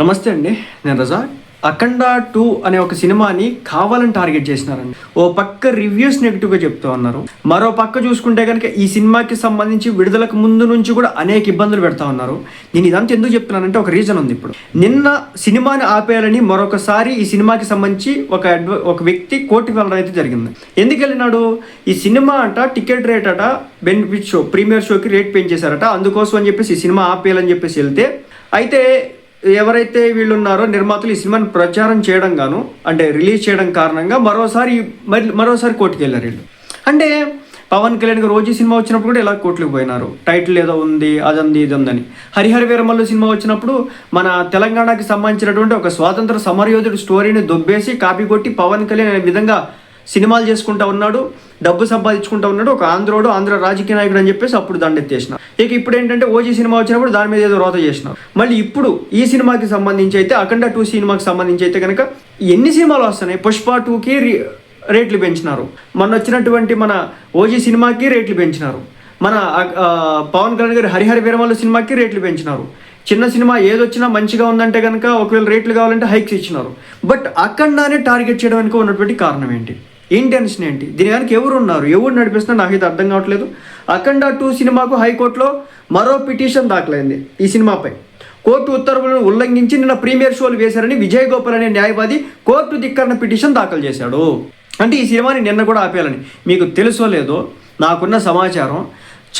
నమస్తే అండి నేను రజా. అఖండ టూ అనే ఒక సినిమాని కావాలని టార్గెట్ చేసినారండి. ఓ పక్క రివ్యూస్ నెగిటివ్గా చెప్తూ ఉన్నారు. మరో పక్క చూసుకుంటే కనుక ఈ సినిమాకి సంబంధించి విడుదలకు ముందు నుంచి కూడా అనేక ఇబ్బందులు పెడతా ఉన్నారు. నేను ఇదంతా ఎందుకు చెప్తున్నానంటే ఒక రీజన్ ఉంది ఇప్పుడు. నిన్న సినిమాని ఆపేయాలని మరొకసారి ఈ సినిమాకి సంబంధించి ఒక అడ్వ ఒక వ్యక్తి కోర్టుకు వెళ్ళడం అయితే జరిగింది. ఎందుకు వెళ్ళినాడు? ఈ సినిమా అంట టికెట్ రేట్ అట బెనిఫిట్ షో ప్రీమియర్ షోకి రేట్ పెంచేశారట. అందుకోసం అని చెప్పేసి ఈ సినిమా ఆపేయాలని చెప్పేసి వెళ్తే అయితే ఎవరైతే వీళ్ళు ఉన్నారో నిర్మాతలు ఈ సినిమాని ప్రచారం చేయడం గాను అంటే రిలీజ్ చేయడం కారణంగా మరోసారి మరోసారి కోర్టుకు వెళ్ళారు వీళ్ళు. అంటే పవన్ కళ్యాణ్ గారు రోజు సినిమా వచ్చినప్పుడు కూడా ఇలా కోట్లకు పోయినారు? టైటిల్ ఏదో ఉంది అదంది ఇది ఉందని. హరిహర వీరమల్లు సినిమా వచ్చినప్పుడు మన తెలంగాణకి సంబంధించినటువంటి ఒక స్వాతంత్ర సమరయోధుడు స్టోరీని దొబ్బేసి కాపీ కొట్టి పవన్ కళ్యాణ్ అనే విధంగా సినిమాలు చేసుకుంటా ఉన్నాడు. డబ్బు సంపాదించుకుంటా ఉన్నాడు ఒక ఆంధ్రోడు ఆంధ్ర రాజకీయ నాయకుడు అని చెప్పేసి అప్పుడు దండెత్తేసిన. ఇక ఇప్పుడు ఏంటంటే ఓజీ సినిమా వచ్చినప్పుడు దాని మీద ఏదో రోత చేసిన మళ్ళీ ఇప్పుడు ఈ సినిమాకి సంబంధించి అయితే అఖండ టూ సినిమాకి సంబంధించి అయితే కనుక ఎన్ని సినిమాలు వస్తున్నాయి? పుష్ప టూకి రేట్లు పెంచినారు. మొన్న వచ్చినటువంటి మన ఓజీ సినిమాకి రేట్లు పెంచినారు. మన పవన్ కళ్యాణ్ గారి హరిహర వీరమల్లు సినిమాకి రేట్లు పెంచినారు. చిన్న సినిమా ఏదొచ్చినా మంచిగా ఉందంటే కనుక ఒకవేళ రేట్లు కావాలంటే హైక్స్ ఇచ్చినారు. బట్ అఖండానే టార్గెట్ చేయడానికి ఉన్నటువంటి కారణం ఏంటి? ఇంటెన్షన్ ఏంటి? దీని వెనక ఎవరు ఉన్నారు ఎవరు నడిపిస్తున్నారు నాకైతే అర్థం కావట్లేదు. అఖండ టూ సినిమాకు హైకోర్టులో మరో పిటిషన్ దాఖలైంది ఈ సినిమాపై. కోర్టు ఉత్తర్వులను ఉల్లంఘించి నిన్న ప్రీమియర్ షోలు వేశారని విజయ్ గోపాల్ అనే న్యాయవాది కోర్టు ధిక్కరణ పిటిషన్ దాఖలు చేశాడు. అంటే ఈ సినిమాని నిన్న కూడా ఆపేయాలని. మీకు తెలుసో లేదో నాకున్న సమాచారం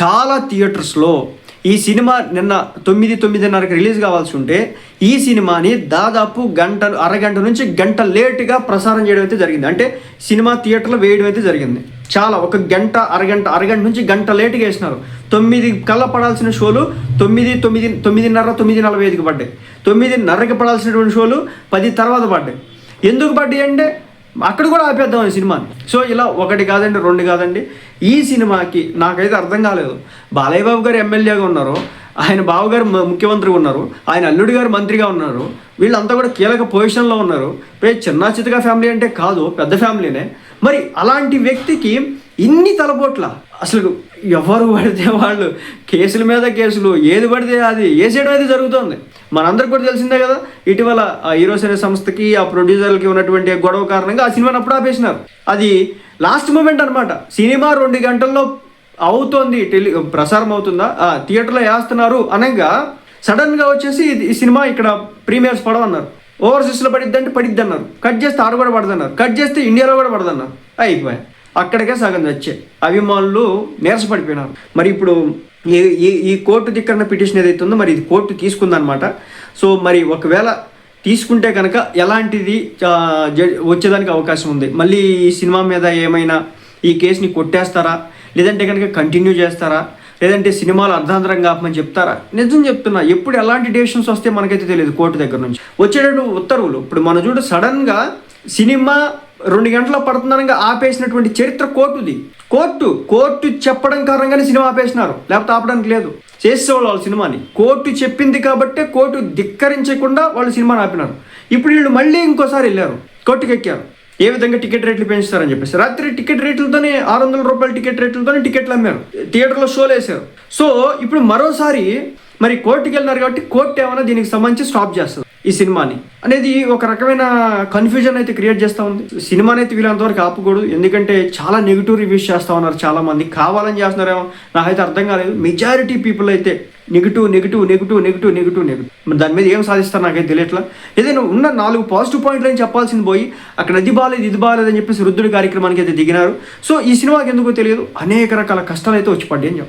చాలా థియేటర్స్లో ఈ సినిమా నిన్న తొమ్మిది తొమ్మిదిన్నరకు రిలీజ్ కావాల్సి ఉంటే ఈ సినిమాని దాదాపు గంట అరగంట నుంచి గంట లేటుగా ప్రసారం చేయడం అయితే జరిగింది. అంటే సినిమా థియేటర్లో వేయడం అయితే జరిగింది. చాలా ఒక గంట అరగంట అరగంట నుంచి గంట లేటుగా వేసినారు. తొమ్మిది కల్లా పడాల్సిన షోలు తొమ్మిది తొమ్మిది తొమ్మిదిన్నర తొమ్మిది నలభై ఐదుకి పడ్డాయి. తొమ్మిదిన్నరకి పడాల్సినటువంటి షోలు పది తర్వాత పడ్డాయి. ఎందుకు పడ్డాయి అంటే అక్కడ కూడా ఆపేద్దాం ఈ సినిమాని. సో ఇలా ఒకటి కాదండి రెండు కాదండి. ఈ సినిమాకి నాకైతే అర్థం కాలేదు. బాలయ్య బాబు గారు ఎమ్మెల్యేగా ఉన్నారు ఆయన బావగారు ముఖ్యమంత్రిగా ఉన్నారు ఆయన అల్లుడి గారు మంత్రిగా ఉన్నారు వీళ్ళంతా కూడా కీలక పొజిషన్లో ఉన్నారు. పే చిన్న చితక ఫ్యామిలీ అంటే కాదు పెద్ద ఫ్యామిలీనే. మరి అలాంటి వ్యక్తికి ఇన్ని తలపోట్ల. అసలు ఎవరు పడితే వాళ్ళు కేసుల మీద కేసులు ఏది పడితే అది వేసేయడం అయితే జరుగుతుంది. మనందరికి కూడా తెలిసిందే కదా ఇటీవల ఆ హీరోస్ అనే సంస్థకి ఆ ప్రొడ్యూసర్లకి ఉన్నటువంటి గొడవ కారణంగా ఆ సినిమాని అప్పుడు ఆపేసినారు. అది లాస్ట్ మూమెంట్ అనమాట సినిమా రెండు గంటల్లో అవుతోంది టెలి ప్రసారం అవుతుందా? ఆ, థియేటర్లో వేస్తున్నారు అనగా సడన్గా వచ్చేసి ఇది- ఈ సినిమా ఇక్కడ ప్రీమియర్స్ పడవన్నారు ఓవర్సీస్లో పడిద్ది అంటే పడిద్ది అన్నారు కట్ చేస్తే ఆడ కూడా పడదన్నారు. కట్ చేస్తే ఇండియాలో కూడా పడదన్నారు. అయిపోయాయి. అక్కడికే సగం వచ్చే. అభిమానులు నీరసపడిపోయినారు. మరి ఇప్పుడు ఈ ఈ కోర్టు ధిక్కరణ పిటిషన్ ఏదైతే ఉందో మరి ఇది కోర్టు తీసుకుందనమాట సో మరి ఒకవేళ తీసుకుంటే కనుక ఎలాంటిది వచ్చేదానికి అవకాశం ఉంది. మళ్ళీ ఈ సినిమా మీద ఏమైనా ఈ కేసుని కొట్టేస్తారా? లేదంటే కనుక కంటిన్యూ చేస్తారా? లేదంటే సినిమాలు అర్ధాంతరంగా ఆపమని చెప్తారా? నిజం చెప్తున్నా ఎప్పుడు ఎలాంటి డెసిషన్స్ వస్తే మనకైతే తెలియదు కోర్టు దగ్గర నుంచి. వచ్చేటట్టు ఉత్తర్వులు. ఇప్పుడు మనం చూడ సడన్గా సినిమా రెండు గంటల పడుతుందనగా ఆపేసినటువంటి చరిత్ర కోర్టుది. కోర్టు కోర్టు చెప్పడం కారణంగానే సినిమా ఆపేసినారు. లేకపోతే ఆపడానికి లేదు. చేసేవాళ్ళు వాళ్ళ సినిమాని. కోర్టు చెప్పింది కాబట్టే కోర్టు ధిక్కరించకుండా వాళ్ళు సినిమాని ఆపినారు. ఇప్పుడు వీళ్ళు మళ్ళీ ఇంకోసారి వెళ్ళారు. కోర్టుకి ఎక్కారు ఏ విధంగా టికెట్ రేట్లు పెంచుతారని చెప్పేసి. రాత్రి టికెట్ రేట్లతోనే ఆరు వందల రూపాయల టికెట్ రేట్లతోనే టికెట్లు అమ్మారు. థియేటర్లో షోలు వేశారు. సో ఇప్పుడు మరోసారి మరి కోర్టుకి వెళ్ళినారు కాబట్టి కోర్టు ఏమైనా దీనికి సంబంధించి స్టాప్ చేస్తుంది. ఈ సినిమాని. అనేది ఒక రకమైన కన్ఫ్యూజన్ అయితే క్రియేట్ చేస్తూ ఉంది. సినిమాని అయితే వీళ్ళంతవరకు ఆపకూడదు. ఎందుకంటే చాలా నెగిటివ్ రివ్యూస్ చేస్తూ ఉన్నారు చాలా మంది కావాలని చేస్తున్నారేమో? నాకైతే అర్థం కాలేదు. మెజారిటీ పీపుల్ అయితే negative negative negative negative negative negative దాని మీద ఏం సాధిస్తారు నాకైతే తెలియట్లా. ఏదైనా ఉన్న నాలుగు పాజిటివ్ పాయింట్లు అని చెప్పాల్సింది పోయి అక్కడ అది బాగాలేదు ఇది బాగాలేదు అని చెప్పేసి వృద్ధుడి కార్యక్రమానికి అయితే దిగినారు. సో ఈ సినిమాకి ఎందుకో తెలియదు. అనేక రకాల కష్టాలు అయితే వచ్చి పడ్డాయి అని